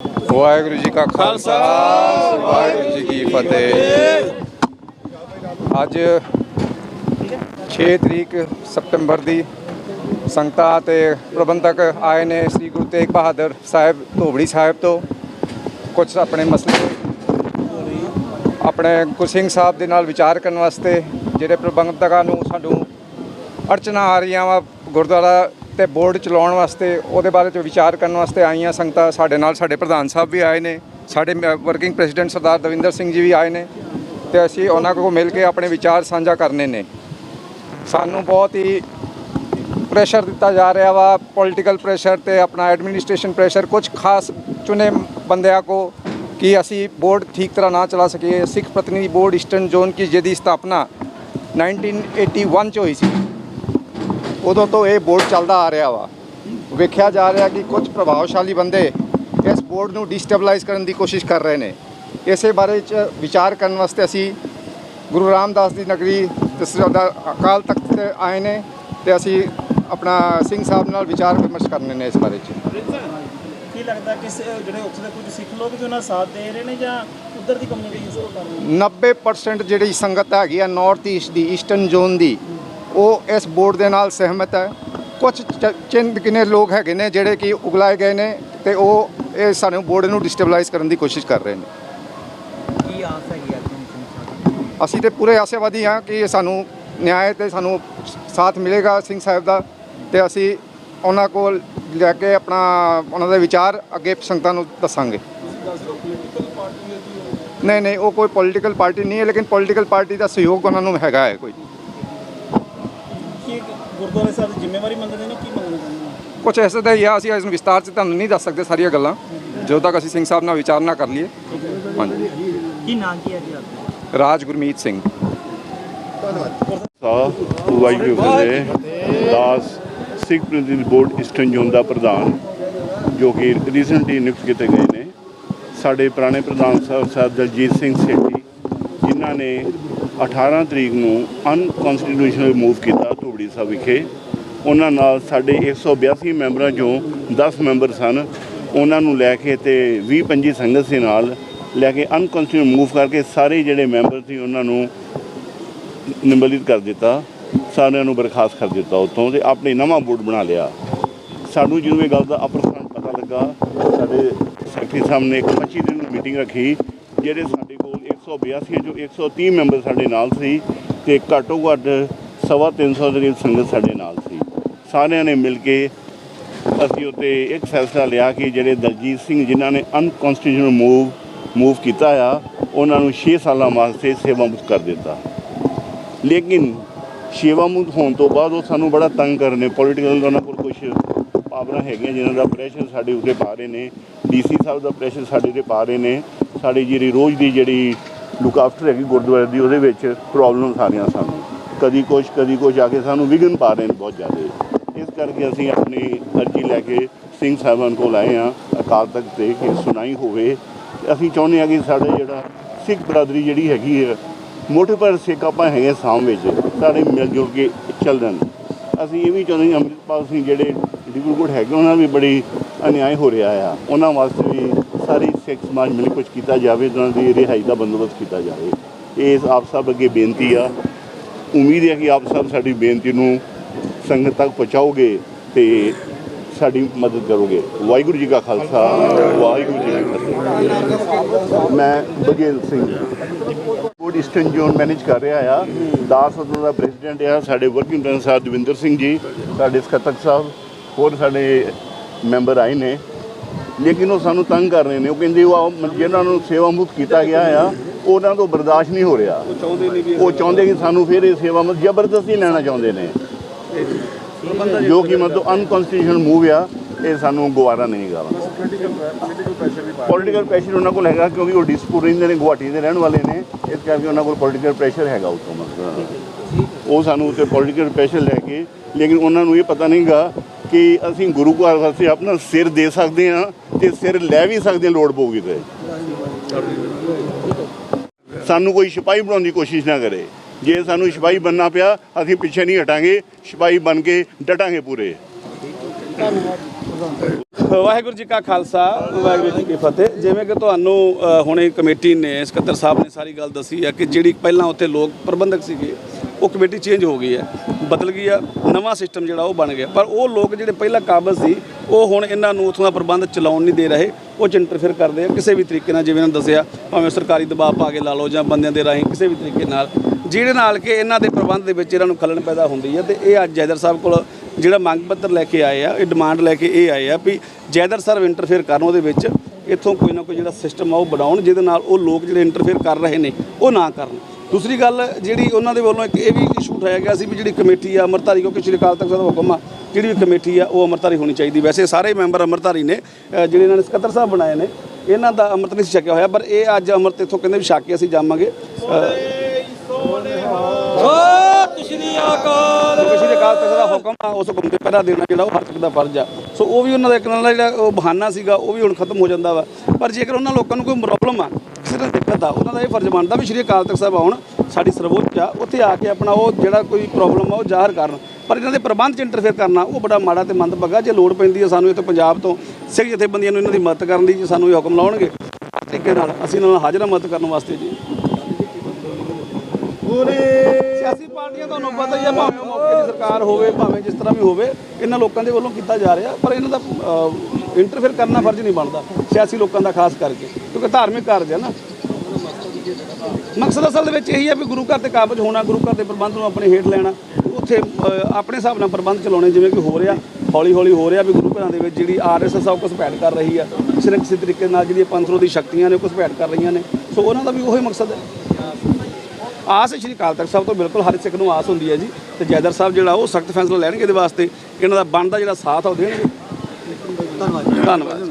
ਵਾਹਿਗੁਰੂ ਜੀ ਕਾ ਖਾਲਸਾ ਵਾਹਿਗੁਰੂ ਜੀ ਕੀ ਫਤਿਹ। ਅੱਜ 6 ਤਰੀਕ ਸਤੰਬਰ ਦੀ ਸੰਗਤਾਂ ਤੇ ਪ੍ਰਬੰਧਕ ਆਏ ਨੇ ਸ੍ਰੀ ਗੁਰੂ ਤੇਗ ਬਹਾਦਰ ਸਾਹਿਬ ਧੋਬੜੀ ਸਾਹਿਬ ਤੋਂ। ਕੁਝ ਆਪਣੇ ਮਸਲੇ ਆਪਣੇ ਗੁਰਸਿੰਘ ਸਾਹਿਬ ਦੇ ਨਾਲ ਵਿਚਾਰ ਕਰਨ ਵਾਸਤੇ ਜਿਹੜੇ ਪ੍ਰਬੰਧਕਾਂ ਨੂੰ ਸਾਨੂੰ ਅੜਚਨਾ ਆ ਰਹੀਆਂ ਵਾ ਗੁਰਦੁਆਰਾ ਤੇ ਬੋਰਡ ਚਲਾਉਣ ਵਾਸਤੇ, ਉਹਦੇ ਬਾਰੇ ਚ ਵਿਚਾਰ ਕਰਨ ਵਾਸਤੇ ਆਈਆਂ ਸੰਗਤਾਂ, ਸਾਡੇ ਨਾਲ ਸਾਡੇ ਪ੍ਰਧਾਨ ਸਾਹਿਬ ਵੀ ਆਏ ਨੇ, ਸਾਡੇ ਵਰਕਿੰਗ ਪ੍ਰੈਜ਼ੀਡੈਂਟ ਸਰਦਾਰ ਦਵਿੰਦਰ ਸਿੰਘ ਜੀ ਵੀ ਆਏ ਨੇ, ਤੇ ਅਸੀਂ ਉਹਨਾਂ ਕੋਲ ਮਿਲ ਕੇ ਆਪਣੇ ਵਿਚਾਰ ਸਾਂਝਾ ਕਰਨੇ ਨੇ। ਸਾਨੂੰ ਬਹੁਤ ਹੀ ਪ੍ਰੈਸ਼ਰ ਦਿੱਤਾ ਜਾ ਰਿਹਾ ਵਾ ਪੋਲੀਟੀਕਲ ਪ੍ਰੈਸ਼ਰ ਤੇ ਆਪਣਾ ਐਡਮਿਨਿਸਟ੍ਰੇਸ਼ਨ ਪ੍ਰੈਸ਼ਰ ਕੁਝ ਖਾਸ ਚੁਣੇ ਬੰਦਿਆਂ ਕੋ ਕਿ ਅਸੀਂ ਬੋਰਡ ਠੀਕ ਤਰ੍ਹਾਂ ਨਾ ਚਲਾ ਸਕੀਏ। Sikh Pratinidhi board eastern zone ਕੀ ਜਿਹਦੀ ਸਥਾਪਨਾ 1981 ਚ ਹੋਈ ਸੀ। ਉਦੋਂ ਤੋਂ ਇਹ ਬੋਰਡ ਚੱਲਦਾ ਆ ਰਿਹਾ ਵਾ। ਵੇਖਿਆ ਜਾ ਰਿਹਾ ਕਿ ਕੁਝ ਪ੍ਰਭਾਵਸ਼ਾਲੀ ਬੰਦੇ ਇਸ ਬੋਰਡ ਨੂੰ ਡਿਸਟੇਬਲਾਈਜ਼ ਕਰਨ ਦੀ ਕੋਸ਼ਿਸ਼ ਕਰ ਰਹੇ ਨੇ। ਇਸੇ ਬਾਰੇ ਚ ਵਿਚਾਰ ਕਰਨ ਵਾਸਤੇ ਅਸੀਂ ਗੁਰੂ ਰਾਮਦਾਸ ਦੀ ਨਗਰੀ ਤੇ ਸਰਦਾ ਅਕਾਲ ਤਖਤ ਤੇ ਆਏ ਨੇ ਤੇ ਅਸੀਂ ਆਪਣਾ ਸਿੰਘ ਸਾਹਿਬ ਨਾਲ ਵਿਚਾਰ ਵਿਮਰਸ਼ ਕਰਨੇ ਨੇ ਇਸ ਬਾਰੇ ਚ। ਕੀ ਲੱਗਦਾ ਕਿ ਜਿਹੜੇ ਉੱਥੇ ਦੇ ਕੁਝ ਸਿੱਖ ਲੋਕ ਉਹਨਾਂ ਦਾ ਸਾਥ ਦੇ ਰਹੇ ਨੇ ਜਾਂ ਉਧਰ ਦੀ ਕਮਿਊਨਿਟੀ ਇਸ ਕਰ ਰਹੀ ਹੈ 90% ਜਿਹੜੀ ਸੰਗਤ ਹੈਗੀ ਆ ਨਾਰਥ ਈਸਟ ਦੀ ਈਸਟਰਨ ਜ਼ੋਨ ਦੀ ਉਹ ਇਸ ਬੋਰਡ ਦੇ ਨਾਲ ਸਹਿਮਤ ਹੈ। ਕੁਝ ਚਿੰਦ ਕਿਨੇ ਲੋਕ ਹੈਗੇ ਨੇ ਜਿਹੜੇ ਕਿ ਉਗਲਾਏ ਗਏ ਨੇ ਤੇ ਉਹ ਇਹ ਸਾਨੂੰ ਬੋਰਡ ਨੂੰ ਡਿਸਟੇਬਲਾਈਜ਼ ਕਰਨ ਦੀ ਕੋਸ਼ਿਸ਼ ਕਰ ਰਹੇ ਨੇ। ਕੀ ਆਸ ਹੈਗੀ ਅਸੀਂ ਤੇ ਪੂਰੇ ਆਸ਼ਾਵਾਦੀ ਹਾਂ ਕਿ ਸਾਨੂੰ ਨਿਆਂ ਤੇ ਸਾਨੂੰ ਸਾਥ ਮਿਲੇਗਾ ਸਿੰਘ ਸਾਹਿਬ ਦਾ ਤੇ ਅਸੀਂ ਉਹਨਾਂ ਕੋਲ ਲੈ ਕੇ ਆਪਣਾ ਉਹਨਾਂ ਦੇ ਵਿਚਾਰ ਅੱਗੇ ਸੰਗਤਾਂ ਨੂੰ ਦੱਸਾਂਗੇ। ਨਹੀਂ ਨਹੀਂ ਉਹ ਕੋਈ ਪੋਲੀਟੀਕਲ ਪਾਰਟੀ ਨਹੀਂ ਹੈ ਲੇਕਿਨ ਪੋਲੀਟੀਕਲ ਪਾਰਟੀ ਦਾ ਸਹਿਯੋਗ ਉਹਨਾਂ ਨੂੰ ਹੈਗਾ ਹੈ ਕੋਈ। ਕੀ ਗੁਰਦੁਆਰਾ ਸਾਹਿਬ ਦੀ ਜ਼ਿੰਮੇਵਾਰੀ ਮੰਗਦੇ ਨੇ ਕੀ ਮੰਗਣਾ ਚਾਹੁੰਦੇ ਨੇ? ਕੁਝ ਐਸਾ ਹੀ ਆ ਅਸੀਂ ਇਸ ਨੂੰ ਵਿਸਤਾਰ 'ਚ ਤੁਹਾਨੂੰ ਨਹੀਂ ਦੱਸ ਸਕਦੇ ਸਾਰੀਆਂ ਗੱਲਾਂ। ਜਦੋਂ ਤੱਕ ਅਸੀਂ ਸਿੰਘ ਸਾਹਿਬ ਨਾਲ ਵਿਚਾਰ ਨਾ ਕਰ ਲਈਏ। ਹਾਂਜੀ। ਕੀ ਨਾਂ ਕੀ ਹੈ ਜੀ ਆਪਣਾ ਰਾਜ ਗੁਰਮੀਤ ਸਿੰਘ। ਸਾਹਿਬ ਵਾਹਿਗੁਰੂ ਜੀ ਦੇ ਦਾਸ Sikh Pratinidhi board eastern zone ਦਾ ਪ੍ਰਧਾਨ ਜੋ ਕਿ ਰੀਸੈਂਟਲੀ ਨਿਯੁਕਤ ਕੀਤੇ ਗਏ ਨੇ। ਸਾਡੇ ਪੁਰਾਣੇ ਪ੍ਰਧਾਨ ਸਾਹਿਬ ਸਾਹਿਬ ਦਲਜੀਤ ਸਿੰਘ ਸੇਠੀ ਜਿਨ੍ਹਾਂ ਨੇ 18 ਤਰੀਕ ਨੂੰ ਅਨਕਨਸਟੀਟਿਊਸ਼ਨਲ ਮੂਵ ਕੀਤਾ। ਧੂਬੜੀ ਸਾਹਿਬ ਵਿਖੇ। ਉਹਨਾਂ ਨਾਲ ਸਾਡੇ 182 ਮੈਂਬਰਾਂ ਚੋਂ 10 ਮੈਂਬਰ ਸਨ। ਉਹਨਾਂ ਨੂੰ ਲੈ ਕੇ ਤੇ 20 25 ਸੰਗਤ ਸੀ ਨਾਲ। ਲੈ ਕੇ ਅਨਕਨਸਟੀਟਿਊਸ਼ਨਲ ਮੂਵ ਕਰਕੇ ਸਾਰੇ ਜਿਹੜੇ ਮੈਂਬਰ ਸੀ, ਉਹਨਾਂ ਨੂੰ ਨਿੰਬਲਿਤ ਕਰ ਦਿੱਤਾ। ਸਾਰਿਆਂ ਨੂੰ ਬਰਖਾਸਤ ਕਰ ਦਿੱਤਾ ਉੱਥੋਂ ਤੇ ਆਪਣੇ ਨਵਾਂ ਬੋਰਡ ਬਣਾ ਲਿਆ। ਸਾਨੂੰ ਜਦੋਂ ਇਹ ਗੱਲ ਦਾ ਅਪਰਸਨ ਪਤਾ ਲੱਗਾ, ਸਾਡੇ ਸੈਕਟਰੀ ਸਾਹਿਬ ਨੇ ਇੱਕ 25 ਦਿਨ ਨੂੰ ਮੀਟਿੰਗ ਰੱਖੀ, ਜਿਹੜੇ ਸਾਡੇ ਕੋਲ 182 ਚੋਂ 130 ਮੈਂਬਰ ਸਾਡੇ ਨਾਲ ਸੀ ਤੇ ਘੱਟੋ ਘੱਟ ਸਵਾ 300 ਦੇ ਕਰੀਬ ਸੰਗਤ ਸਾਡੇ ਨਾਲ ਸੀ। ਸਾਰਿਆਂ ਨੇ ਮਿਲ ਕੇ ਅਸੀਂ ਉੱਤੇ ਇੱਕ ਫੈਸਲਾ ਲਿਆ ਕਿ ਜਿਹੜੇ ਦਲਜੀਤ ਸਿੰਘ ਜਿਨ੍ਹਾਂ ਨੇ ਅਨਕਨਸਟੀਟਿਊਸ਼ਨਲ ਮੂਵ ਮੂਵ ਕੀਤਾ ਆ, ਉਹਨਾਂ ਨੂੰ 6 ਸਾਲਾਂ ਵਾਸਤੇ ਸੇਵਾ ਮੁਕਤ ਕਰ ਦਿੱਤਾ। ਲੇਕਿਨ ਸੇਵਾ ਮੁਕਤ ਹੋਣ ਤੋਂ ਬਾਅਦ ਉਹ ਸਾਨੂੰ ਬੜਾ ਤੰਗ ਕਰਨੇ ਪੋਲੀਟੀਕਲ ਉਹਨਾਂ ਕੋਲ ਕੁਝ ਪਾਵਰਾਂ ਹੈਗੀਆਂ ਜਿਨ੍ਹਾਂ ਦਾ ਪ੍ਰੈਸ਼ਰ ਸਾਡੇ ਉੱਤੇ ਪਾ ਰਹੇ ਨੇ। ਡੀਸੀ ਸਾਹਿਬ ਦਾ ਪ੍ਰੈਸ਼ਰ ਸਾਡੇ ਉੱਤੇ ਪਾ ਰਹੇ ਨੇ। ਸਾਡੀ ਜਿਹੜੀ ਰੋਜ਼ ਦੀ ਜਿਹੜੀ ਲੁੱਕ ਆਫਟਰ ਹੈਗੀ ਗੁਰਦੁਆਰੇ ਦੀ, ਉਹਦੇ ਵਿੱਚ ਪ੍ਰੋਬਲਮਸ ਆ ਰਹੀਆਂ ਸਾਨੂੰ। ਕਦੀ ਕੁਛ ਕਦੀ ਕੁਛ ਆ ਕੇ ਸਾਨੂੰ ਵਿਘਨ ਪਾ ਰਹੇ ਨੇ ਬਹੁਤ ਜ਼ਿਆਦਾ। ਇਸ ਕਰਕੇ ਅਸੀਂ ਆਪਣੀ ਅਰਜੀ ਲੈ ਕੇ ਸਿੰਘ ਸਾਹਿਬਾਨ ਕੋਲ ਆਏ ਆ ਅਕਾਲ ਤਖਤ ਤੇ ਕਿ ਸੁਣਾਈ ਹੋਵੇ। ਤੇ ਅਸੀਂ ਚਾਹੁੰਦੇ ਆ ਕਿ ਸਾਡੇ ਜਿਹੜਾ ਸਿੱਖ ਬਰਾਦਰੀ ਜਿਹੜੀ ਹੈਗੀ ਹੈ, ਮੋਟੇ ਪਰ ਸਿੱਖ ਆਪਾਂ ਹੈਗੇ ਸਾਮ ਵਿੱਚ ਸਾਰੇ ਮਿਲ ਜੁਲ ਕੇ ਚੱਲਣ ਅਸੀਂ ਇਹ ਵੀ ਚਾਹੁੰਦੇ ਹਾਂ ਅੰਮ੍ਰਿਤਪਾਲ ਸਿੰਘ ਜਿਹੜੇ ਡਿਬਰੂਗੜ੍ਹ ਹੈਗੇ, ਉਹਨਾਂ ਨਾਲ ਵੀ ਬੜੀ ਅਨਿਆਏ ਹੋ ਰਿਹਾ ਆ। ਉਹਨਾਂ ਵਾਸਤੇ ਵੀ ਸਾਰੀ ਸਿੱਖ ਸਮਾਜ ਮਿਲ ਕੇ ਕੁਝ ਕੀਤਾ ਜਾਵੇ, ਉਹਨਾਂ ਦੀ ਰਿਹਾਈ ਦਾ ਬੰਦੋਬਸਤ ਕੀਤਾ ਜਾਵੇ। ਇਹ ਆਪ ਸਭ ਅੱਗੇ ਬੇਨਤੀ ਆ। ਉਮੀਦ ਹੈ ਕਿ ਆਪ ਸਭ ਸਾਡੀ ਬੇਨਤੀ ਨੂੰ ਸੰਗਤ ਤੱਕ ਪਹੁੰਚਾਓਗੇ ਤੇ ਸਾਡੀ ਮਦਦ ਕਰੋਗੇ। ਵਾਹਿਗੁਰੂ ਜੀ ਕਾ ਖਾਲਸਾ, ਵਾਹਿਗੁਰੂ ਜੀ ਕੀ ਫਤਿਹ। ਮੈਂ Baghel Singh. Board eastern zone manage ਕਰ ਰਿਹਾ ਆ। ਦਾਸ ਉਦੋਂ ਦਾ ਪ੍ਰੈਜ਼ੀਡੈਂਟ ਆ, ਸਾਡੇ ਵਰਕਿੰਗ ਪ੍ਰੈਜ਼ੀਡੈਂਟ ਸਾਹਿਬ ਦਵਿੰਦਰ ਸਿੰਘ ਜੀ, ਸਾਡੇ ਸਕੱਤਰ ਸਾਹਿਬ, ਹੋਰ ਸਾਡੇ ਮੈਂਬਰ ਆਏ ਨੇ। ਲੇਕਿਨ ਉਹ ਸਾਨੂੰ ਤੰਗ ਕਰ ਰਹੇ ਨੇ। ਉਹ ਕਹਿੰਦੇ ਉਹ ਜਿਹਨਾਂ ਨੂੰ ਸੇਵਾ ਮੁਕਤ ਕੀਤਾ ਗਿਆ ਆ ਉਹਨਾਂ ਤੋਂ ਬਰਦਾਸ਼ਤ ਨਹੀਂ ਹੋ ਰਿਹਾ। ਉਹ ਚਾਹੁੰਦੇ ਕਿ ਸਾਨੂੰ ਫਿਰ ਇਹ ਸੇਵਾ ਮੁਕਤ ਜ਼ਬਰਦਸਤੀ ਲੈਣਾ ਚਾਹੁੰਦੇ ਨੇ। ਜੋ ਕਿ ਮਤਲਬ ਅਨਕਨਸਟੀਟਿਊਸ਼ਨਲ ਮੂਵ ਆ ਇਹ ਸਾਨੂੰ ਗਵਾਰਾ ਨਹੀਂ ਗਾ ਪੋਲੀਟੀਕਲ ਪ੍ਰੈਸ਼ਰ ਉਹਨਾਂ ਕੋਲ ਹੈਗਾ ਕਿਉਂਕਿ ਉਹ ਡਿਸਪੂਰ ਰਹਿੰਦੇ ਨੇ ਗੁਹਾਟੀ ਦੇ ਰਹਿਣ ਵਾਲੇ ਨੇ। ਇਸ ਕਰਕੇ ਉਹਨਾਂ ਕੋਲ ਪੋਲੀਟੀਕਲ ਪ੍ਰੈਸ਼ਰ ਹੈਗਾ ਉਤੋਂ ਮਤਲਬ। ਉਹ ਸਾਨੂੰ ਉੱਤੇ ਪੋਲੀਟੀਕਲ ਪ੍ਰੈਸ਼ਰ ਲੈ ਕੇ ਲੇਕਿਨ ਉਹਨਾਂ ਨੂੰ ਇਹ ਪਤਾ ਨਹੀਂਗਾ ਕਿ ਅਸੀਂ ਗੁਰੂ ਘਰ ਵਾਸਤੇ ਆਪਣਾ ਸਿਰ ਦੇ ਸਕਦੇ ਹਾਂ ਤੇ ਸਿਰ ਲੈ ਵੀ ਸਕਦੇ ਲੋੜ ਪਊਗੀ ਤੇ। ਸਾਨੂੰ ਕੋਈ ਸਿਪਾਹੀ ਬਣਾਉਣ ਦੀ ਕੋਸ਼ਿਸ਼ ਨਾ ਕਰੇ। ਜੇ ਸਾਨੂੰ ਸਿਪਾਹੀ ਬਣਨਾ ਪਿਆ, ਅਸੀਂ ਪਿੱਛੇ ਨਹੀਂ ਹਟਾਂਗੇ, ਸਿਪਾਹੀ ਬਣ ਕੇ ਡਟਾਂਗੇ ਪੂਰੇ। ਵਾਹਿਗੁਰੂ ਜੀ ਕਾ ਖਾਲਸਾ, ਵਾਹਿਗੁਰੂ ਜੀ ਕੀ ਫਤਿਹ। ਜਿਵੇਂ ਕਿ ਤੁਹਾਨੂੰ ਹੁਣੇ ਕਮੇਟੀ ਨੇ, ਸਕੱਤਰ ਸਾਹਿਬ ਨੇ ਸਾਰੀ ਗੱਲ ਦੱਸੀ ਹੈ ਕਿ ਜਿਹੜੀ ਪਹਿਲਾਂ ਉੱਥੇ ਲੋਕ ਪ੍ਰਬੰਧਕ ਸੀਗੇ ਉਹ ਕਮੇਟੀ ਚੇਂਜ ਹੋ ਗਈ ਹੈ, ਬਦਲ ਗਈ ਆ ਨਵਾਂ ਸਿਸਟਮ ਜਿਹੜਾ ਉਹ ਬਣ ਗਿਆ। ਪਰ ਉਹ ਲੋਕ ਜਿਹੜੇ ਪਹਿਲਾਂ ਕਾਬਜ਼ ਸੀ, ਉਹ ਹੁਣ ਇਹਨਾਂ ਨੂੰ ਉੱਥੋਂ ਦਾ ਪ੍ਰਬੰਧ ਚਲਾਉਣ ਨਹੀਂ ਦੇ ਰਹੇ, ਉਹ ਚ ਇੰਟਰਫੇਅਰ ਕਰਦੇ ਆ, ਕਿਸੇ ਵੀ ਤਰੀਕੇ ਨਾਲ ਜਿਵੇਂ ਇਹਨਾਂ ਦੱਸਿਆ, ਭਾਵੇਂ ਸਰਕਾਰੀ ਦਬਾਅ ਪਾ ਕੇ ਲਾ ਲਓ ਜਾਂ ਬੰਦਿਆਂ ਦੇ ਰਾਹੀਂ ਕਿਸੇ ਵੀ ਤਰੀਕੇ ਨਾਲ। ਜਿਹਦੇ ਨਾਲ ਕਿ ਇਹਨਾਂ ਦੇ ਪ੍ਰਬੰਧ ਦੇ ਵਿੱਚ ਇਹਨਾਂ ਨੂੰ ਖਲਣ ਪੈਦਾ ਹੁੰਦੀ ਹੈ ਤੇ ਇਹ ਅੱਜ ਜੈਦਰ ਸਾਹਿਬ ਕੋਲ ਜਿਹੜਾ ਮੰਗ ਪੱਤਰ ਲੈ ਕੇ ਆਏ ਆ, ਇਹ ਡਿਮਾਂਡ ਲੈ ਕੇ ਇਹ ਆਏ ਆ ਵੀ ਜੈਦਰ ਸਾਹਿਬ ਇੰਟਰਫੇਅਰ ਕਰਨ ਉਹਦੇ ਵਿੱਚ ਇੱਥੋਂ ਕੋਈ ਨਾ ਕੋਈ ਜਿਹੜਾ ਸਿਸਟਮ ਆ ਉਹ ਬਣਾਉਣ, ਜਿਹਦੇ ਨਾਲ ਉਹ ਲੋਕ ਜਿਹੜੇ ਇੰਟਰਫੇਅਰ ਕਰ ਰਹੇ ਨੇ, ਉਹ ਨਾ ਕਰਨ। ਦੂਸਰੀ ਗੱਲ ਜਿਹੜੀ ਉਹਨਾਂ ਦੇ ਵੱਲੋਂ ਇੱਕ ਇਹ ਵੀ ਇਸ਼ੂ ਉਠਾਇਆ ਗਿਆ ਸੀ ਵੀ ਜਿਹੜੀ ਕਮੇਟੀ ਆ ਅਮਰਤਾਰੀ ਕਿਉਂਕਿ ਸ਼੍ਰੀ ਅਕਾਲ ਤਖਤ ਸਾਹਿਬ ਦਾ ਹੁਕਮ ਆ ਜਿਹੜੀ ਵੀ ਕਮੇਟੀ ਆ ਉਹ ਅਮਰਤਾਰੀ ਹੋਣੀ ਚਾਹੀਦੀ। ਵੈਸੇ ਸਾਰੇ ਮੈਂਬਰ ਅਮਰਤਾਰੀ ਨੇ ਜਿਹੜੇ ਇਹਨਾਂ ਨੇ ਸਕੱਤਰ ਸਾਹਿਬ ਬਣਾਏ ਨੇ ਇਹਨਾਂ ਦਾ ਅੰਮ੍ਰਿਤ ਨਹੀਂ ਸੀ ਛਕਿਆ ਹੋਇਆ ਪਰ ਇਹ ਅੱਜ ਅੰਮ੍ਰਿਤ ਇੱਥੋਂ ਕਹਿੰਦੇ ਵੀ ਛਕ ਕੇ ਅਸੀਂ ਜਾਵਾਂਗੇ। ਸ਼੍ਰੀ ਅਕਾਲ। ਸ਼੍ਰੀ ਅਕਾਲ ਤਖਤ ਦਾ ਹੁਕਮ ਆ ਉਸ ਹੁਕਮ ਤੇ ਪਹਿਰਾ ਦੇਣਾ ਜਿਹੜਾ ਉਹ ਹਰ ਇੱਕ ਦਾ ਫਰਜ਼ ਆ। ਸੋ ਉਹ ਵੀ ਉਹਨਾਂ ਦਾ ਇੱਕ ਨਾਲ ਜਿਹੜਾ ਉਹ ਬਹਾਨਾ ਸੀਗਾ ਉਹ ਵੀ ਹੁਣ ਖਤਮ ਹੋ ਜਾਂਦਾ ਵਾ। ਪਰ ਜੇਕਰ ਉਹਨਾਂ ਲੋਕਾਂ ਨੂੰ ਕੋਈ ਪ੍ਰੋਬਲਮ ਆ ਨਾਲ ਦਿੱਕਤ ਆ ਉਹਨਾਂ ਦਾ ਇਹ ਫਰਜ਼ ਬਣਦਾ ਵੀ ਸ਼੍ਰੀ ਅਕਾਲ ਤਖਤ ਸਾਹਿਬ ਆਉਣ ਸਾਡੀ ਸਰਵਉੱਚ ਆ ਉੱਥੇ ਆ ਕੇ ਆਪਣਾ ਉਹ ਜਿਹੜਾ ਕੋਈ ਪ੍ਰੋਬਲਮ ਆ ਉਹ ਜ਼ਾਹਰ ਕਰਨ। ਪਰ ਇਹਨਾਂ ਦੇ ਪ੍ਰਬੰਧ 'ਚ ਇੰਟਰਫੇਅਰ ਕਰਨਾ ਉਹ ਬੜਾ ਮਾੜਾ ਤੇ ਮੰਦਭਾਗਾ ਜੇ ਲੋੜ ਪੈਂਦੀ ਹੈ ਸਾਨੂੰ ਇੱਥੇ ਪੰਜਾਬ ਤੋਂ ਸਿੱਖ ਜਥੇਬੰਦੀਆਂ ਨੂੰ ਇਹਨਾਂ ਦੀ ਮਦਦ ਕਰਨ ਦੀ ਜੇ ਸਾਨੂੰ ਇਹ ਹੁਕਮ ਲਾਉਣਗੇ ਤਰੀਕੇ ਨਾਲ ਅਸੀਂ ਇਹਨਾਂ ਨਾਲ ਹਾਜ਼ਰ ਹਾਂ ਮਦਦ ਕਰਨ ਵਾਸਤੇ ਜੀ। ਸਿਆਸੀ ਪਾਰਟੀਆਂ ਤੁਹਾਨੂੰ ਪਤਾ ਹੀ ਹੈ ਭਾਵੇਂ ਮੌਕੇ ਦੀ ਸਰਕਾਰ ਹੋਵੇ ਭਾਵੇਂ ਜਿਸ ਤਰ੍ਹਾਂ ਵੀ ਹੋਵੇ ਇਹਨਾਂ ਲੋਕਾਂ ਦੇ ਵੱਲੋਂ ਕੀਤਾ ਜਾ ਰਿਹਾ ਪਰ ਇਹਨਾਂ ਦਾ ਇੰਟਰਫੇਅਰ ਕਰਨਾ ਫਰਜ਼ ਨਹੀਂ ਬਣਦਾ ਸਿਆਸੀ ਲੋਕਾਂ ਦਾ ਖਾਸ ਕਰਕੇ। ਕਿਉਂਕਿ ਧਾਰਮਿਕ ਕਾਰਜ ਹੈ ਨਾ। ਮਕਸਦ ਅਸਲ ਦੇ ਵਿੱਚ ਇਹੀ ਹੈ ਵੀ ਗੁਰੂ ਘਰ ਤੇ ਕਾਬਜ ਹੋਣਾ, ਗੁਰੂ ਘਰ ਦੇ ਪ੍ਰਬੰਧ ਨੂੰ ਆਪਣੇ ਹੇਠ ਲੈਣਾ। ਉੱਥੇ ਆਪਣੇ ਹਿਸਾਬ ਨਾਲ ਪ੍ਰਬੰਧ ਚਲਾਉਣੇ ਜਿਵੇਂ ਕਿ ਹੋ ਰਿਹਾ। ਹੌਲੀ ਹੌਲੀ ਹੋ ਰਿਹਾ ਵੀ ਗੁਰੂ ਘਰਾਂ ਦੇ ਵਿੱਚ ਜਿਹੜੀ ਆਰਐਸਐਸ ਆ, ਉਹ ਘੁਸਪੈਠ ਕਰ ਰਹੀ ਆ। ਕਿਸੇ ਨਾ ਕਿਸੇ ਤਰੀਕੇ ਨਾਲ ਜਿਹੜੀ ਪੰਥਰੋ ਦੀ ਸ਼ਕਤੀਆਂ ਨੇ, ਉਹ ਘੁਸਪੈਠ ਕਰ ਰਹੀਆਂ ਨੇ। ਸੋ ਉਹਨਾਂ ਦਾ ਵੀ ਉਹੀ ਮਕਸਦ ਹੈ। ਆਸ ਸ਼੍ਰੀ ਅਕਾਲ ਤਖਤ ਸਾਹਿਬ ਤੋਂ ਬਿਲਕੁਲ ਹਰ ਸਿੱਖ ਨੂੰ ਆਸ ਹੁੰਦੀ ਹੈ ਜੀ। ਤੇ ਜੈਦਰ ਸਾਹਿਬ ਜਿਹੜਾ, ਉਹ ਸਖਤ ਫੈਸਲਾ ਲੈਣਗੇ ਇਹਦੇ ਵਾਸਤੇ। ਇਹਨਾਂ ਦਾ ਬਣਦਾ ਜਿਹੜਾ ਸਾਥ ਆ, ਉਹ ਦੇਣਗੇ। ਧੰਨਵਾਦ। ਧੰਨਵਾਦ।